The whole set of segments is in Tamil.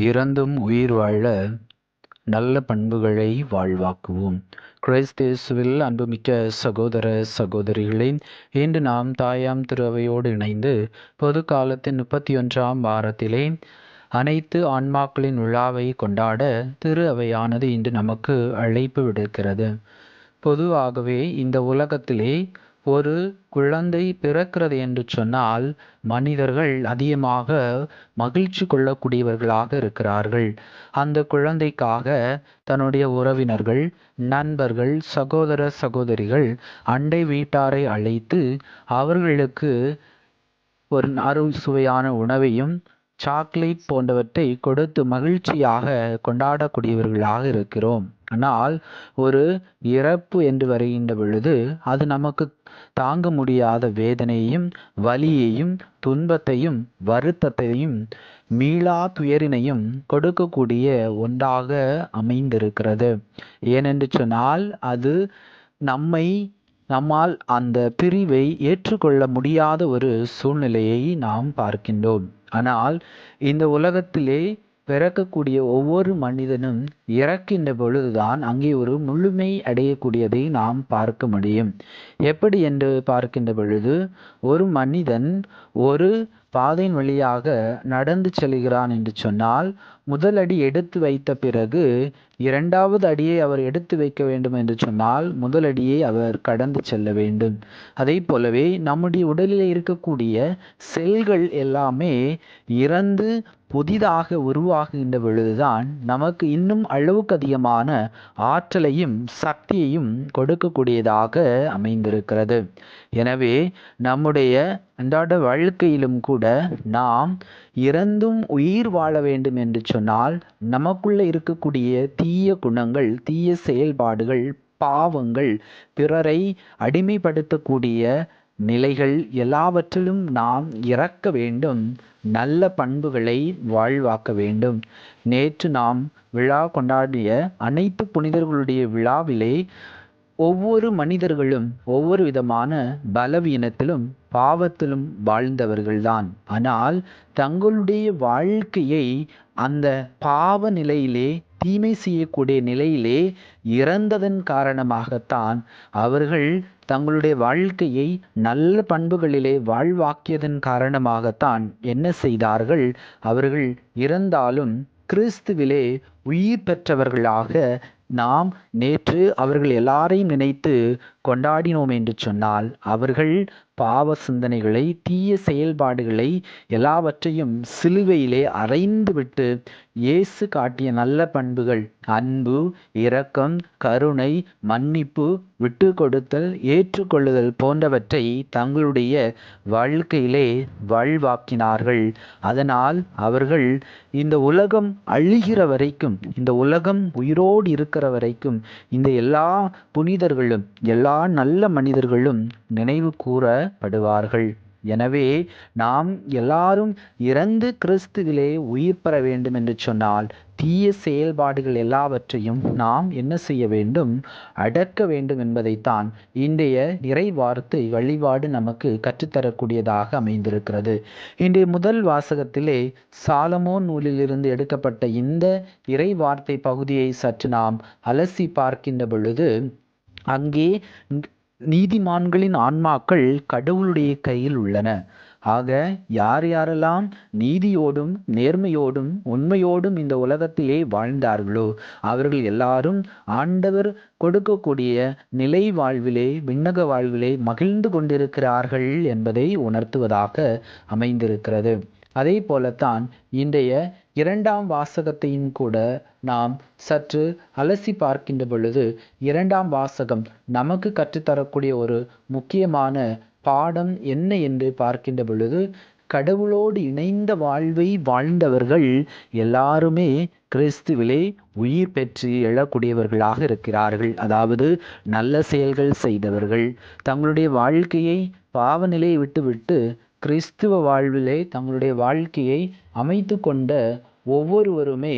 இறந்தும் உயிர் வாழ நல்ல பண்புகளை வாழ்வாக்குவோம். கிறிஸ்தேசுவில் அன்புமிக்க சகோதர சகோதரிகளே இன்று நாம் தாயாம் திருவையோடு இணைந்து பொது காலத்தின் முப்பத்தி ஒன்றாம் வாரத்திலே அனைத்து ஆன்மாக்களின் விழாவை கொண்டாட திரு அவையானது இன்று நமக்கு அழைப்பு விடுக்கிறது. பொதுவாகவே இந்த உலகத்திலே ஒரு குழந்தை பிறக்கிறது என்று சொன்னால் மனிதர்கள் அதிகமாக மகிழ்ச்சி கொள்ளக்கூடியவர்களாக இருக்கிறார்கள். அந்த குழந்தைக்காக தன்னுடைய உறவினர்கள் நண்பர்கள் சகோதர சகோதரிகள் அண்டை வீட்டாரை அழைத்து அவர்களுக்கு ஒரு அறுவை சுவையான உணவையும் சாக்லேட் போன்றவற்றை கொடுத்து மகிழ்ச்சியாக கொண்டாடக்கூடியவர்களாக இருக்கிறோம். ஆனால் ஒரு இறப்பு என்று வருகின்ற பொழுது அது நமக்கு தாங்க முடியாத வேதனையையும் வலியையும் துன்பத்தையும் வருத்தத்தையும் மீளா துயரினையும் கொடுக்கக்கூடிய ஒன்றாக அமைந்திருக்கிறது. ஏனென்று சொன்னால் அது நம்மை நம்மால் அந்த பிரிவை ஏற்றுக்கொள்ள முடியாத ஒரு சூழ்நிலையை நாம் பார்க்கின்றோம். ஆனால் இந்த உலகத்திலே பிறக்கக்கூடிய ஒவ்வொரு மனிதனும் இறக்கின்ற பொழுதுதான் அங்கே ஒரு முழுமை அடையக்கூடியதை நாம் பார்க்க முடியும். எப்படி என்று பார்க்கின்ற பொழுது ஒரு மனிதன் ஒரு பாதையின் வழியாக நடந்து செல்கிறான் என்று சொன்னால் முதல் அடி எடுத்து வைத்த பிறகு இரண்டாவது அடியை அவர் எடுத்து வைக்க வேண்டும் என்று சொன்னால் முதல் அடியை அவர் கடந்து செல்ல வேண்டும். அதே போலவே நம்முடைய உடலில் இருக்கக்கூடிய செல்கள் எல்லாமே இறந்து புதிதாக உருவாகின்ற பொழுதுதான் நமக்கு இன்னும் அளவுக்கு அதிகமான ஆற்றலையும் சக்தியையும் கொடுக்கக்கூடியதாக அமைந்திருக்கிறது. எனவே நம்முடைய அன்றாட வாழ்க்கையிலும் கூட நாம் இறந்தும் உயிர் வாழ வேண்டும் என்று சொன்னால் நமக்குள்ள இருக்கக்கூடிய தீய குணங்கள் தீய செயல்பாடுகள் பாவங்கள் பிறரை அடிமைப்படுத்தக்கூடிய நிலைகள் எல்லாவற்றிலும் நாம் இறக்க வேண்டும் நல்ல பண்புகளை வாழ்வாக்க வேண்டும். நேற்று நாம் விழா கொண்டாடிய அனைத்து புனிதர்களுடைய விழாவிலே ஒவ்வொரு மனிதர்களும் ஒவ்வொரு விதமான பலவீனத்திலும் பாவத்திலும் வாழ்ந்தவர்கள்தான். ஆனால் தங்களுடைய வாழ்க்கையை அந்த பாவ நிலையிலே தீமை செய்யக்கூடிய நிலையிலே இறந்ததன் காரணமாகத்தான் அவர்கள் தங்களுடைய வாழ்க்கையை நல்ல பண்புகளிலே வாழ்வாக்கியதன் காரணமாகத்தான் என்ன செய்தார்கள்? அவர்கள் இறந்தாலும் கிறிஸ்துவிலே உயிர் பெற்றவர்களாக நாம் நேற்று அவர்கள் எல்லாரையும் நினைத்து கொண்டாடினோம் என்று சொன்னால் அவர்கள் பாவ சிந்தனைகளை தீய செயல்பாடுகளை எல்லாவற்றையும் சிலுவையிலே அறைந்துவிட்டு இயேசு காட்டிய நல்ல பண்புகள் அன்பு இரக்கம் கருணை மன்னிப்பு விட்டு கொடுத்தல் ஏற்றுக்கொள்ளுதல் போன்றவற்றை தங்களுடைய வாழ்க்கையிலே வாழ்வாக்கினார்கள். அதனால் அவர்கள் இந்த உலகம் அழிகிற வரைக்கும் இந்த உலகம் உயிரோடு இருக்கிற வரைக்கும் இந்த எல்லா புனிதர்களும் எல்லா எல்லா நல்ல மனிதர்களும் நினைவு கூறப்படுவார்கள். எனவே நாம் எல்லாரும் இறந்து கிறிஸ்துவிலே உயிர் பெற வேண்டும் என்று சொன்னால் தீய செயல்பாடுகள் எல்லாவற்றையும் நாம் என்ன செய்ய வேண்டும்? அடக்க வேண்டும் என்பதைத்தான் இன்றைய இறை வார்த்தை வழிபாடு நமக்கு கற்றுத்தரக்கூடியதாக அமைந்திருக்கிறது. இன்றைய முதல் வாசகத்திலே சாலமோ நூலிலிருந்து எடுக்கப்பட்ட இந்த இறை வார்த்தை பகுதியை சற்று நாம் அலசி பார்க்கின்ற பொழுது அங்கே நீதிமான்களின் ஆன்மாக்கள் கடவுளுடைய கையில் உள்ளன. ஆக யார் யாரெல்லாம் நீதியோடும் நேர்மையோடும் உண்மையோடும் இந்த உலகத்திலே வாழ்ந்தார்களோ அவர்கள் எல்லாரும் ஆண்டவர் கொடுக்கக்கூடிய நிலை வாழ்விலே விண்ணக வாழ்விலே மகிழ்ந்து கொண்டிருக்கிறார்கள் என்பதை உணர்த்துவதாக அமைந்திருக்கிறது. அதே போலத்தான் இன்றைய இரண்டாம் வாசகத்தையும் கூட நாம் சற்று அலசி பார்க்கின்ற பொழுது இரண்டாம் வாசகம் நமக்கு கற்றுத்தரக்கூடிய ஒரு முக்கியமான பாடம் என்ன என்று பார்க்கின்ற பொழுது கடவுளோடு இணைந்த வாழ்வை வாழ்ந்தவர்கள் எல்லாருமே கிறிஸ்துவிலே உயிர் பெற்று எழக்கூடியவர்களாக இருக்கிறார்கள். அதாவது நல்ல செயல்கள் செய்தவர்கள் தங்களுடைய வாழ்க்கையை பாவநிலையை விட்டுவிட்டு கிறிஸ்துவ வாழ்விலே தங்களுடைய வாழ்க்கையை அமைத்து கொண்ட ஒவ்வொருவருமே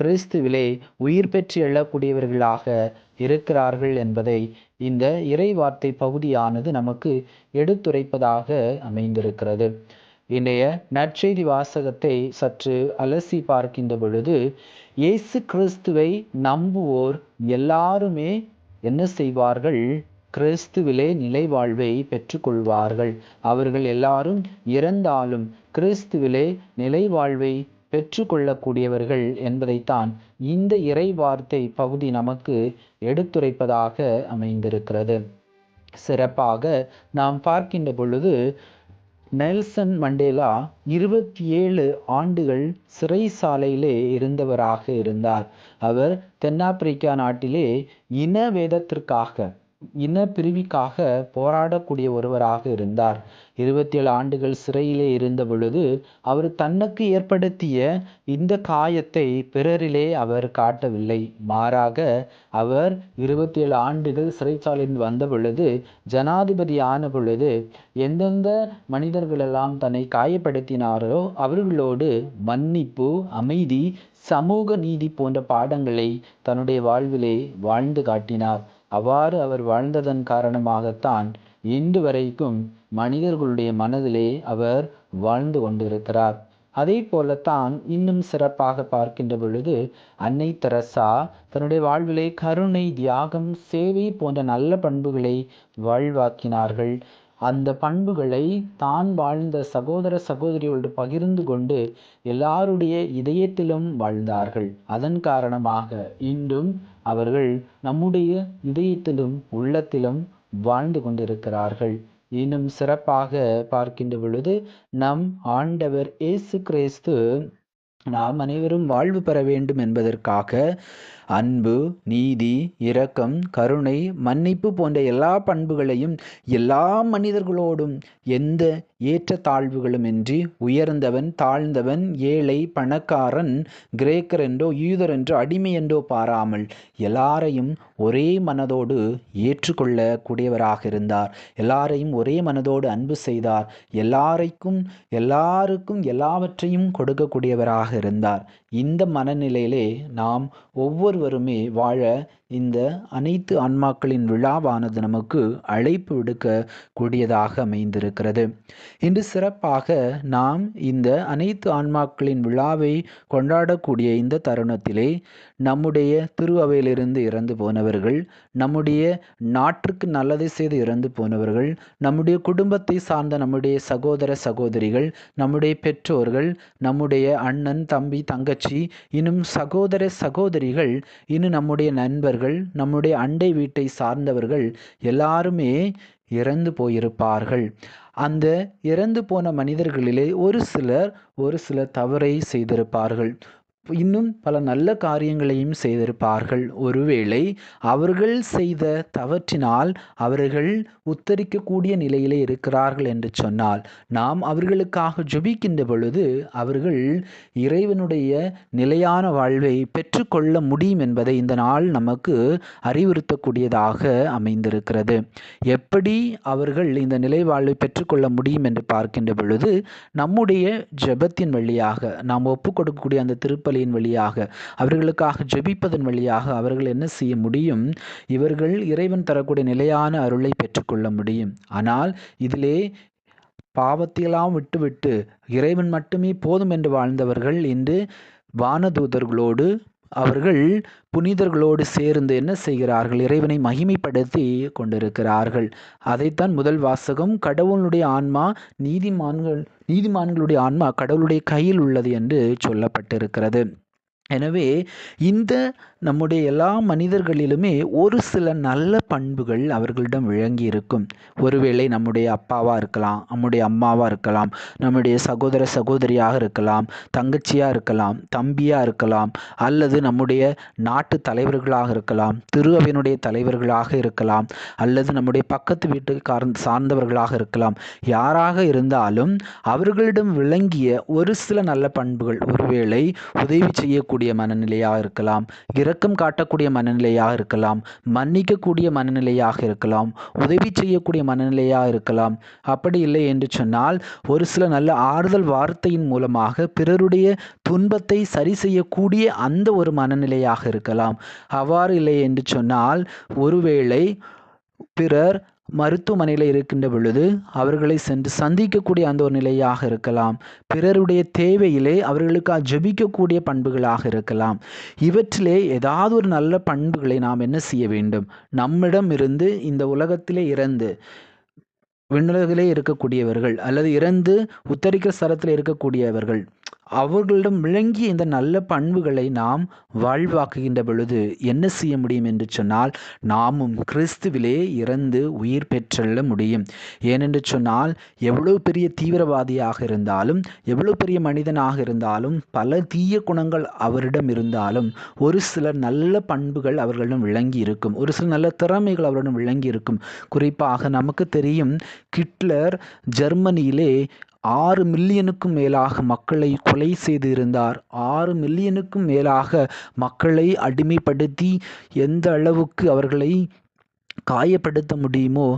கிறிஸ்துவிலே உயிர் பெற்று எழக்கூடியவர்களாக இருக்கிறார்கள் என்பதை இந்த இறைவார்த்தை பகுதியானது நமக்கு எடுத்துரைப்பதாக அமைந்திருக்கிறது. இன்றைய நற்செய்தி வாசகத்தை சற்று அலசி பார்க்கின்ற பொழுது இயேசு கிறிஸ்துவை நம்புவோர் எல்லாருமே என்ன செய்வார்கள்? கிறிஸ்துவிலே நிலை வாழ்வை பெற்றுக்கொள்வார்கள். அவர்கள் எல்லாரும் இறந்தாலும் கிறிஸ்துவிலே நிலை வாழ்வை பெற்றுக்கொள்ளக்கூடியவர்கள் என்பதைத்தான் இந்த இறை வார்த்தை பகுதி நமக்கு எடுத்துரைப்பதாக அமைந்திருக்கிறது. சிறப்பாக நாம் பார்க்கின்ற பொழுது நெல்சன் மண்டேலா இருபத்தி ஏழு ஆண்டுகள் சிறைசாலையிலே இருந்தவராக இருந்தார். அவர் தென்னாப்பிரிக்கா நாட்டிலே இன வேதத்திற்காக இன போராடக்கூடிய ஒருவராக இருந்தார். இருபத்தி ஏழு ஆண்டுகள் சிறையிலே இருந்த பொழுது அவர் தன்னுக்கு ஏற்படுத்திய இந்த காயத்தை பிறரிலே அவர் காட்டவில்லை. மாறாக அவர் இருபத்தி ஏழு ஆண்டுகள் சிறைச்சாலையில் வந்த பொழுது ஜனாதிபதி ஆன பொழுது எந்தெந்த மனிதர்களெல்லாம் தன்னை காயப்படுத்தினாரோ அவர்களோடு மன்னிப்பு அமைதி சமூக நீதி போன்ற பாடங்களை தன்னுடைய வாழ்விலே வாழ்ந்து காட்டினார். அவ்வாறு அவர் வாழ்ந்ததன் காரணமாகத்தான் இன்று வரைக்கும் மனிதர்களுடைய மனதிலே அவர் வாழ்ந்து கொண்டிருக்கிறார். அதே போலத்தான் இன்னும் சிறப்பாக பார்க்கின்ற பொழுது அன்னை தெரசா தன்னுடைய வாழ்விலே கருணை தியாகம் சேவை போன்ற நல்ல பண்புகளை வாழ்வாக்கினார்கள். அந்த பண்புகளை தான் வாழ்ந்த சகோதர சகோதரியோடு பகிர்ந்து கொண்டு எல்லாருடைய இதயத்திலும் வாழ்ந்தார்கள். அதன் காரணமாக இன்றும் அவர்கள் நம்முடைய இதயத்திலும் உள்ளத்திலும் வாழ்ந்து கொண்டிருக்கிறார்கள். இன்னும் சிறப்பாக பார்க்கின்ற பொழுது நம் ஆண்டவர் இயேசு கிறிஸ்து நாம் அனைவரும் வாழ்வு பெற வேண்டும் என்பதற்காக அன்பு நீதி இரக்கம் கருணை மன்னிப்பு போன்ற எல்லா பண்புகளையும் எல்லா மனிதர்களோடும் எந்த ஏற்ற தாழ்வுகளுமின்றி உயர்ந்தவன் தாழ்ந்தவன் ஏழை பணக்காரன் கிரேக்கர் என்றோ யூதர் என்றோ அடிமை என்றோ பாராமல் எல்லாரையும் ஒரே மனதோடு ஏற்றுக்கொள்ளக்கூடியவராக இருந்தார். எல்லாரையும் ஒரே மனதோடு அன்பு செய்தார். எல்லாரைக்கும் எல்லாருக்கும் எல்லாவற்றையும் கொடுக்கக்கூடியவராக இருந்தார். இந்த மனநிலையிலே நாம் ஒவ்வொரு அனைவருமே வாழ இந்த அனைத்து ஆன்மாக்களின் விழாவானது நமக்கு அழைப்பு விடுக்க கூடியதாக அமைந்திருக்கிறது. இன்று சிறப்பாக நாம் இந்த அனைத்து ஆன்மாக்களின் விழாவை கொண்டாடக்கூடிய இந்த தருணத்திலே நம்முடைய திருவவையிலிருந்து இறந்து போனவர்கள் நம்முடைய நாட்டுக்கு நல்லதை செய்து இறந்து போனவர்கள் நம்முடைய குடும்பத்தை சார்ந்த நம்முடைய சகோதர சகோதரிகள் நம்முடைய பெற்றோர்கள் நம்முடைய அண்ணன் தம்பி தங்கச்சி இன்னும் சகோதர சகோதரிகள் இன்னும் நம்முடைய நண்பர்கள் நம்முடைய அண்டை வீட்டை சார்ந்தவர்கள் எல்லாருமே இறந்து போயிருப்பார்கள். அந்த இறந்து போன மனிதர்களிலே ஒரு சிலர் ஒரு சில தவறை செய்திருப்பார்கள். இன்னும் பல நல்ல காரியங்களையும் செய்திருப்பார்கள். ஒருவேளை அவர்கள் செய்த தவற்றினால் அவர்கள் உத்தரிக்கக்கூடிய நிலையிலே இருக்கிறார்கள் என்று சொன்னால் நாம் அவர்களுக்காக ஜெபிக்கின்ற பொழுது அவர்கள் இறைவனுடைய நிலையான வாழ்வை பெற்றுக்கொள்ள முடியும் என்பதை இந்த நாள் நமக்கு அறிவுறுத்தக்கூடியதாக அமைந்திருக்கிறது. எப்படி அவர்கள் இந்த நிலை வாழ்வை பெற்றுக்கொள்ள முடியும் என்று பார்க்கின்ற பொழுது நம்முடைய ஜெபத்தின் வழியாக நாம் ஒப்பு கொடுக்கக்கூடிய அந்த திருப்பலியின் வழியாக அவர்களுக்காக ஜெபிப்பதன் வழியாக அவர்கள் என்ன செய்ய முடியும்? இவர்கள் இறைவன் தரக்கூடிய நிலையான அருளை பெற்றுக்கொள்ள முடியும். ஆனால் இதிலே பாவத்தையெல்லாம் விட்டுவிட்டு இறைவன் மட்டுமே போதும் என்று வாழ்ந்தவர்கள் இன்று வானதூதர்களோடு அவர்கள் புனிதர்களோடு சேர்ந்து என்ன செய்கிறார்கள்? இறைவனை மகிமைப்படுத்தி கொண்டிருக்கிறார்கள். அதைத்தான் முதல் வாசகம் கடவுளுடைய ஆன்மா நீதிமான்கள் நீதிமான்களுடைய ஆன்மா கடவுளுடைய கையில் உள்ளது என்று சொல்லப்பட்டிருக்கிறது. எனவே இந்த நம்முடைய எல்லா மனிதர்களிலுமே ஒரு சில நல்ல பண்புகள் அவர்களிடம் விளங்கி இருக்கும் ஒருவேளை நம்முடைய அப்பாவாக இருக்கலாம் நம்முடைய அம்மாவாக இருக்கலாம் நம்முடைய சகோதர சகோதரியாக இருக்கலாம் தங்கச்சியாக இருக்கலாம் தம்பியாக இருக்கலாம் அல்லது நம்முடைய நாட்டு தலைவர்களாக இருக்கலாம் திருவினுடைய தலைவர்களாக இருக்கலாம் அல்லது நம்முடைய பக்கத்து வீட்டுக்கார சார்ந்தவர்களாக இருக்கலாம். யாராக இருந்தாலும் அவர்களிடம் விளங்கிய ஒரு சில நல்ல பண்புகள் ஒருவேளை உதவி செய்ய செய்யக்கூடிய மனநிலையாக இருக்கலாம் இரக்கம் காட்டக்கூடிய மனநிலையாக இருக்கலாம் மன்னிக்கக்கூடிய மனநிலையாக இருக்கலாம் உதவி செய்யக்கூடிய மனநிலையாக இருக்கலாம். அப்படி இல்லை என்று சொன்னால் ஒரு சில நல்ல ஆறுதல் வார்த்தையின் மூலமாக பிறருடைய துன்பத்தை சரி செய்யக்கூடிய அந்த ஒரு மனநிலையாக இருக்கலாம். அவ்வாறு இல்லை என்று சொன்னால் ஒருவேளை பிறர் மருத்துவமனையில் இருக்கின்ற பொழுது அவர்களை சென்று சந்திக்கக்கூடிய அந்த ஒரு நிலையாக இருக்கலாம். பிறருடைய தேவையிலே அவர்களுக்காக ஜெபிக்கக்கூடிய பண்புகளாக இருக்கலாம். இவற்றிலே ஏதாவது ஒரு நல்ல பண்புகளை நாம் என்ன செய்ய வேண்டும்? நம்மிடம் இருந்து இந்த உலகத்திலே இறந்து விண்ணுலகிலே இருக்கக்கூடியவர்கள் அல்லது இறந்து உத்தரிக்கிற ஸ்தலத்தில் இருக்கக்கூடியவர்கள் அவர்களிடம் விளங்கிய இந்த நல்ல பண்புகளை நாம் வாழ்வாக்குகின்ற பொழுது என்ன செய்ய முடியும் என்று சொன்னால் நாமும் கிறிஸ்துவிலே இறந்து உயிர் பெற்றெள்ள முடியும். ஏனென்று சொன்னால் எவ்வளவு பெரிய தீவிரவாதியாக இருந்தாலும் எவ்வளவு பெரிய மனிதனாக இருந்தாலும் பல தீய குணங்கள் அவரிடம் இருந்தாலும் ஒரு சில நல்ல பண்புகள் அவர்களிடம் விளங்கி இருக்கும் ஒரு சில நல்ல திறமைகள் அவரிடம் விளங்கி இருக்கும் குறிப்பாக நமக்கு தெரியும் கிட்லர் ஜெர்மனியிலே ஆறு மில்லியனுக்கும் மேலாக மக்களை கொலை செய்து இருந்தார் ஆறு மில்லியனுக்கும் மேலாக மக்களை அடிமைப்படுத்தி எந்த அளவுக்கு அவர்களை காயப்படுத்த முடியுமோ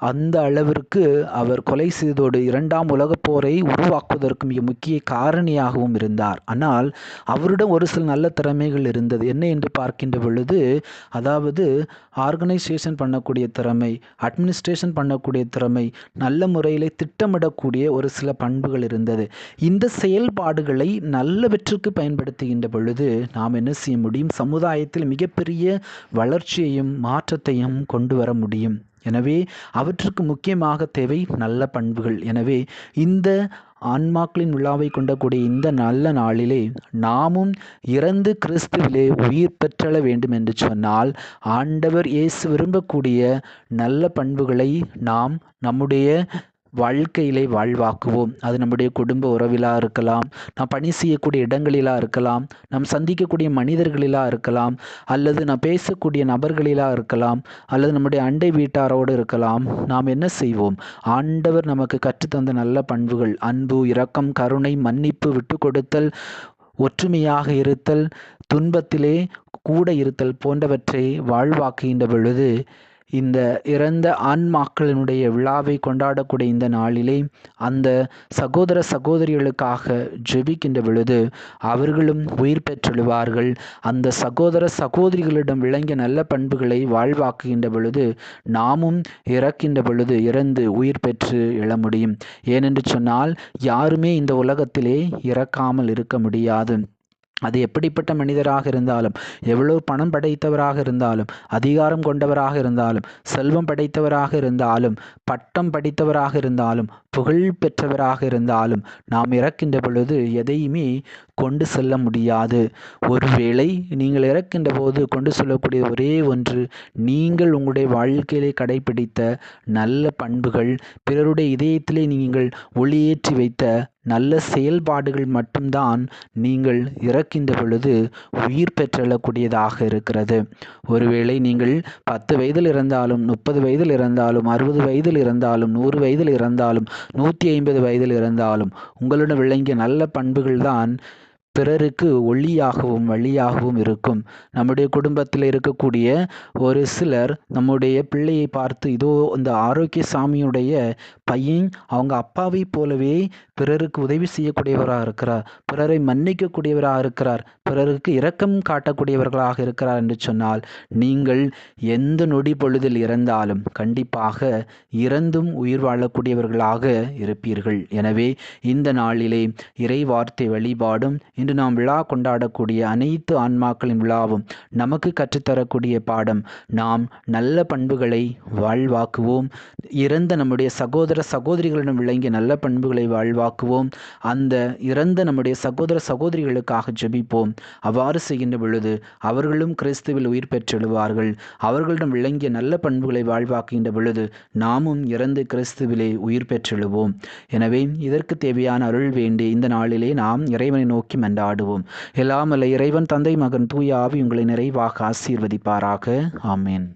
அந்த அளவிற்கு அவர் கொலை செய்ததோடு இரண்டாம் உலகப் போரை உருவாக்குவதற்கு மிக முக்கிய காரணியாகவும் இருந்தார். ஆனால் அவரிடம் ஒரு சில நல்ல திறமைகள் இருந்தது. என்ன என்று பார்க்கின்ற பொழுது அதாவது ஆர்கனைசேஷன் பண்ணக்கூடிய திறமை அட்மினிஸ்ட்ரேஷன் பண்ணக்கூடிய திறமை நல்ல முறையில் திட்டமிடக்கூடிய ஒரு சில பண்புகள் இருந்தது. இந்த செயல்பாடுகளை நல்லவற்றுக்கு பயன்படுத்துகின்ற பொழுது நாம் என்ன செய்ய முடியும்? சமுதாயத்தில் மிகப்பெரிய வளர்ச்சியையும் மாற்றத்தையும் கொண்டு வர முடியும். எனவே அவற்றுக்கு முக்கியமாக தேவை நல்ல பண்புகள். எனவே இந்த ஆன்மாக்களின் விழாவை கொண்டக்கூடிய இந்த நல்ல நாளிலே நாமும் இறந்து கிறிஸ்துவிலே உயிர் பெற்றள வேண்டும் என்று சொன்னால் ஆண்டவர் இயேசு விரும்பக்கூடிய நல்ல பண்புகளை நாம் நம்முடைய வாழ்க்கையிலே வாழ்வாக்குவோம். அது நம்முடைய குடும்ப உறவிலாக இருக்கலாம் நாம் பணி செய்யக்கூடிய இடங்களிலாக இருக்கலாம் நாம் சந்திக்கக்கூடிய மனிதர்களிலாக இருக்கலாம் அல்லது நாம் பேசக்கூடிய நபர்களிலாக இருக்கலாம் அல்லது நம்முடைய அண்டை வீட்டாரோடு இருக்கலாம். நாம் என்ன செய்வோம்? ஆண்டவர் நமக்கு கற்றுத்தந்த நல்ல பண்புகள். அன்பு இரக்கம் கருணை மன்னிப்பு விட்டு கொடுத்தல் ஒற்றுமையாக இருத்தல் துன்பத்திலே கூட இருத்தல் போன்றவற்றை வாழ்வாக்குகின்ற பொழுது இந்த இறந்த ஆன்மாக்களினுடைய விழாவை கொண்டாடக்கூடிய இந்த நாளிலே அந்த சகோதர சகோதரிகளுக்காக ஜெபிக்கின்ற பொழுது அவர்களும் உயிர் பெற்றெழுவார்கள். அந்த சகோதர சகோதரிகளிடம் விளங்கிய நல்ல பண்புகளை வாழ்வாக்குகின்ற பொழுது நாமும் இறக்கின்ற பொழுது இறந்து உயிர் பெற்று எழ முடியும். ஏனென்று சொன்னால் யாருமே இந்த உலகத்திலே இறக்காமல் இருக்க முடியாது. அது எப்படிப்பட்ட மனிதராக இருந்தாலும் எவ்வளவு பணம் படைத்தவராக இருந்தாலும் அதிகாரம் கொண்டவராக இருந்தாலும் செல்வம் படைத்தவராக இருந்தாலும் பட்டம் படித்தவராக இருந்தாலும் புகழ் பெற்றவராக இருந்தாலும் நாம் இறக்கின்ற பொழுது எதையுமே கொண்டு செல்ல முடியாது. ஒருவேளை நீங்கள் இறக்கின்ற போது கொண்டு செல்லக்கூடிய ஒரே ஒன்று நீங்கள் உங்களுடைய வாழ்க்கையிலே கடைபிடித்த நல்ல பண்புகள் பிறருடைய இதயத்திலே நீங்கள் ஒளியேற்றி வைத்த நல்ல செயல்பாடுகள் மட்டும்தான் நீங்கள் இறக்கின்ற பொழுது உயிர் பெற்றெழக்கூடியதாக இருக்கிறது. ஒருவேளை நீங்கள் பத்து வயதில் இருந்தாலும் முப்பது வயதில் இருந்தாலும் அறுபது வயதில் இருந்தாலும் நூறு வயதில் இறந்தாலும் நூற்றி ஐம்பது வயதில் இறந்தாலும் உங்களுடன் விளங்கிய நல்ல பண்புகள் தான் பிறருக்கு ஒளியாகவும் வழியாகவும் இருக்கும். நம்முடைய குடும்பத்தில் இருக்கக்கூடிய ஒரு சிலர் நம்முடைய பிள்ளையை பார்த்து இதோ இந்த ஆரோக்கிய சாமியுடைய பையன் அவங்க அப்பாவை போலவே பிறருக்கு உதவி செய்யக்கூடியவராக இருக்கிறார். பிறரை மன்னிக்கக்கூடியவராக இருக்கிறார். பிறருக்கு இரக்கம் காட்டக்கூடியவர்களாக இருக்கிறார் என்று சொன்னால் நீங்கள் எந்த நொடி பொழுதில் இறந்தாலும் கண்டிப்பாக இறந்தும் உயிர் வாழக்கூடியவர்களாக இருப்பீர்கள். எனவே இந்த நாளிலே இறை வார்த்தை வழிபாடும் இன்று நாம் விழா கொண்டாடக்கூடிய அனைத்து ஆன்மாக்களின் விழாவும் நமக்கு கற்றுத்தரக்கூடிய பாடம். நாம் நல்ல பண்புகளை வாழ்வாக்குவோம். இறந்த நம்முடைய சகோதர சகோதரிகளிடம் விளங்கிய நல்ல பண்புகளை வாழ்வாக்குவோம் அந்த இறந்த நம்முடைய சகோதர சகோதரிகளுக்காக ஜெபிப்போம். அவ்வாறு செய்கின்ற பொழுது அவர்களும் கிறிஸ்துவில் உயிர் பெற்றெழுவார்கள். அவர்களிடம் விளங்கிய நல்ல பண்புகளை வாழ்வாக்குகின்ற பொழுது நாமும் இறந்து கிறிஸ்துவிலே உயிர் பெற்றெழுவோம். எனவே இதற்கு தேவையான அருள் வேண்டி இந்த நாளிலே நாம் இறைவனை நோக்கி மன்றாடுவோம். எல்லாமல்ல இறைவன் தந்தை மகன் தூய ஆவி உங்களை நிறைவாக ஆசீர்வதிப்பாராக. ஆமேன்.